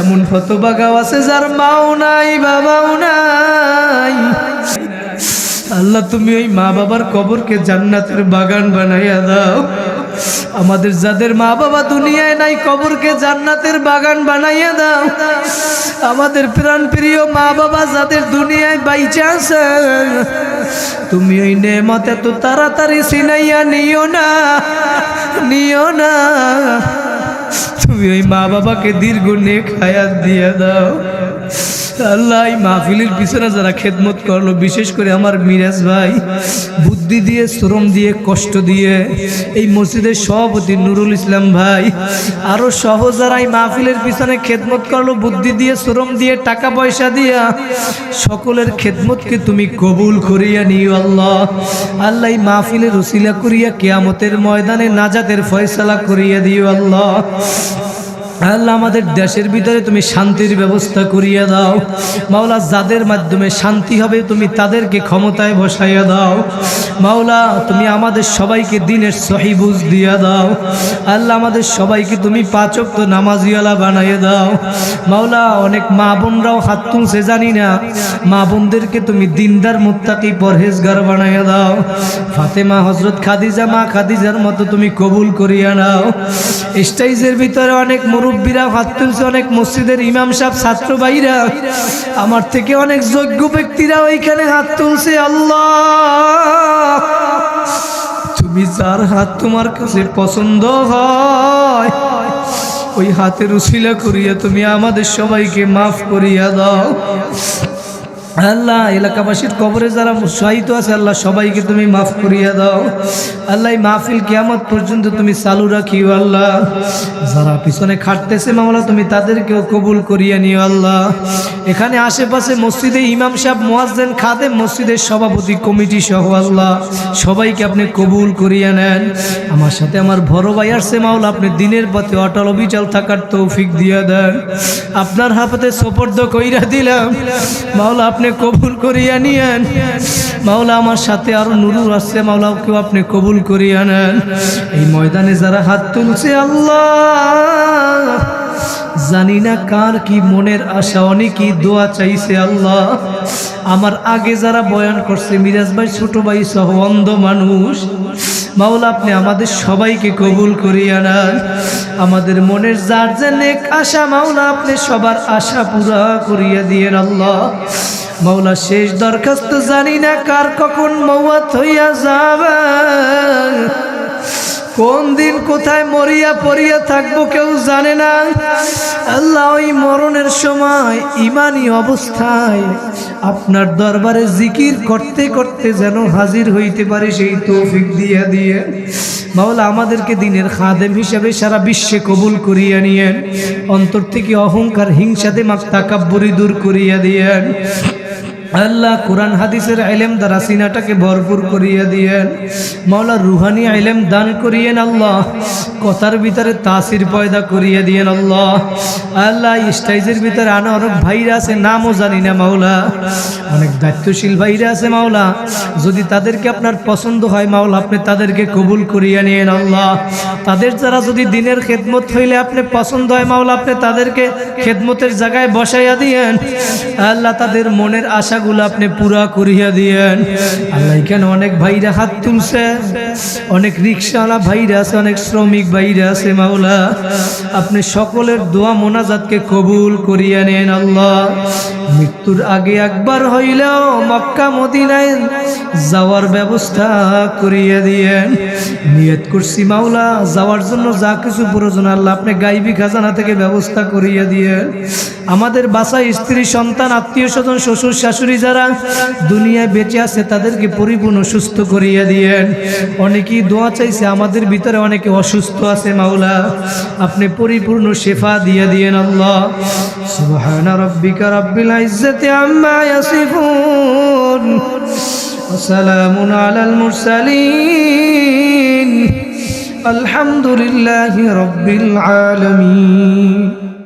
এমন ফতবাগাও আছে যার মাও নাই, বাবাও নাই। আল্লাহ, তুমি ওই মা বাবার কবরকে জান্নাতের বাগান বানাইয়া দাও। আমাদের যাদের মা বাবা দুনিয়ায় নাই, কবরকে জান্নাতের বাগান বানাইয়া দাও। আমাদের প্রাণ প্রিয় মা বাবা যাদের দুনিয়ায় বাইচা আছে, তুমি ওই নেমত এত তাড়াতাড়ি সিনাইয়া নিও না নিও না। তুমি ওই মা বাবাকে দীর্ঘ নেক হায়াত দিয়ে দাও। আল্লাহ, এই মাহফিলের পিছনে যারা খেদমত করল, বিশেষ করে আমার মিরাজ ভাই, বুদ্ধি দিয়ে, শ্রম দিয়ে, কষ্ট দিয়ে, এই মসজিদের সভাপতি নুরুল ইসলাম ভাই, আরও সহ যারা এই মাহফিলের পিছনে খেদমত করল, বুদ্ধি দিয়ে, শ্রম দিয়ে, টাকা পয়সা দিয়া, সকলের খেদমতকে তুমি কবুল করিয়া নিও আল্লাহ। আল্লাহ, এই মাহফিলের উসিলা করিয়া কেয়ামতের ময়দানে নাজাতের ফয়সালা করিয়া দিও আল্লাহ। আল্লাহ আমাদের দেশের ভিতরে তুমি শান্তির ব্যবস্থা করিয়া দাও। মাওলা, যাদের মাধ্যমে শান্তি হবে, তুমি তাদেরকে ক্ষমতায় বসাইয়া দাও। মাওলা, তুমি আমাদের সবাইকে দিনের সহি বুঝ দিয়া দাও। আল্লাহ, আমাদের সবাইকে তুমি পাচক তো নামাজিওয়ালা বানাইয়ে দাও। মাওলা, অনেক মা বোনরাও হাত তুলছে, জানি না। মা বোনদেরকে তুমি দিনদার, মুত্তাকি, পরহেজগার বানাইয়া দাও। ফাতেমা হজরত খাদিজা, মা খাদিজার মতো তুমি কবুল করিয়া নাও। স্টেজের ভিতরে অনেক মুরব্বীরা হাত তুলছে, অনেক মসজিদের ইমাম সাহেব, ছাত্র ভাইরা। আমার থেকে অনেক যোগ্য ব্যক্তিরা ওইখানে হাত তুলছে, আল্লাহ। তুমি যার হাত তোমার কাছে পছন্দ হয়, ওই হাতের উশিলা করিয়া তুমি আমাদের সবাইকে মাফ করিয়া দাও। আল্লাহ, এলাকাবাসীর কবরে যারা শাহিত আছে, আল্লাহ সবাইকে তুমি মাফ করিয়া দাও। আল্লাহ মাহফিল কিয়ামত পর্যন্ত তুমি চালু রাখিও, আল্লাহ। যারা পিছনে খাটতেছে মামলা তুমি তাদেরকেও কবুল করিয়া নিও, আল্লাহ। এখানে আশেপাশে মসজিদে ইমাম সাহেব, মোয়াজ্জেন, খাদেম, মসজিদের সভাপতি, কমিটি সহ, আল্লাহ, সবাইকে আপনি কবুল করিয়া নেন। আমার সাথে আমার বড় ভাই আসছে, মাওলা, আপনি দিনের পথে অটল অবিচল থাকার তৌফিক দিয়া দেন। আপনার হাতে সোপর্দ কইরা দিলাম। মাওলা, আপনি কবুল করিয়া নিয়েন। মাওলা আমার সাথে আরও নুরুর আসছে মাওলাকেও আপনি কবুল করিয়া নেন। এই ময়দানে যারা হাত তুলছে, আল্লাহ। জানি না কার কি মনের আশা, অনেকই দোয়া চাইছে, আল্লাহ। আমার আগে যারা বয়ান করছে, মিরাজ ভাই ছোট ভাই সহ অন্ধ মানুষ। মাওলা, আপনি আমাদের সবাইকে কবুল করিয়া নেন। আমাদের মনের যার যে আশা, মাওলা, আপনি সবার আশা পুরা করিয়া দিয়েন, আল্লাহ। মাওলা শেষ দরখাস্ত জানি না কার কখন মৌয়াত হইয়া যাবে। কোন দিন কোথায় মরিয়া পড়িয়া থাকব কেউ জানে না। আল্লাহ ওই মরণের সময় ইমানি অবস্থায় আপনার দরবারে জিকির করতে করতে যেন হাজির হইতে পারে সেই তৌফিক দিয়া দিয়ে। মাওলা আমাদেরকে দিনের খাদেম হিসাবে সারা বিশ্বে কবুল করিয়া নিয়েন। অন্তর থেকে অহংকার হিংসাতে মাক তাকাব্বরি দূর করিয়া দিয়েন। আল্লাহ কোরআন হাদিসের আইলেম দ্বারা সিনাটাকে ভরপুর করিয়া দিয়েন। মাওলা রুহানি আইলেম দান করিয়েন আল্লাহ। কথার ভিতরে তাসির পয়দা করিয়ে দিয়েন আল্লাহ। আল্লাহ স্টাইজের ভিতরে আনা অনেক ভাইরা আছে, নামও জানি না মাওলা। অনেক দায়িত্বশীল ভাইরা আছে মাওলা। যদি তাদেরকে আপনার পছন্দ হয় মাওলা, আপনি তাদেরকে কবুল করিয়া নিয়েন আল্লাহ। তাদের যারা যদি দিনের খেদমত হইলে আপনি পছন্দ হয় মাওলা, আপনি তাদেরকে খেদমতের জায়গায় বসাইয়া দিয়েন। আল্লাহ তাদের মনের আশাগুলো আপনি পুরা করিয়া দিয়েন। আল্লাহ এখানে অনেক ভাইরা হাত তুলছে? অনেক রিক্সাওয়ালা ভাইরা আছে, অনেক শ্রমিক ভাইরা আছে, মাওলা। আপনি সকলের দোয়া মোনাজাতকে কবুল করিয়া নেন, আল্লাহ। মৃত্যুর আগে একবার হইলেও মক্কা, মদিনায় যাওয়ার ব্যবস্থা করিয়া দিয়েন। নিয়ত করছি, মাওলা, যাওয়ার জন্য যা কিছু প্রয়োজন, আল্লাহ আপনি গাইবি খাজানা থেকে ব্যবস্থা করিয়া দিয়েন। আমাদের বাসায় স্ত্রী, সন্তান, আত্মীয় স্বজন, শ্বশুর, শাশুড়ি শাশুড়ি যারা দুনিয়া বেঁচে আছে, তাদেরকে পরিপূর্ণ সুস্থ করিয়া দিয়েন। অনেকেই দোয়া চাইছে, আমাদের ভিতরে অনেকে অসুস্থ আছে, মাওলা। আপনি পরিপূর্ণ শেফা দিয়ে দিয়েন আল্লাহ। সুবহান রব্বিকা রব্বিল ইজ্জতি আম্মা ইয়াসিফুন। সালামুন আলাল মুরসালিন। আলহামদুলিল্লাহি রব্বিল আলামিন।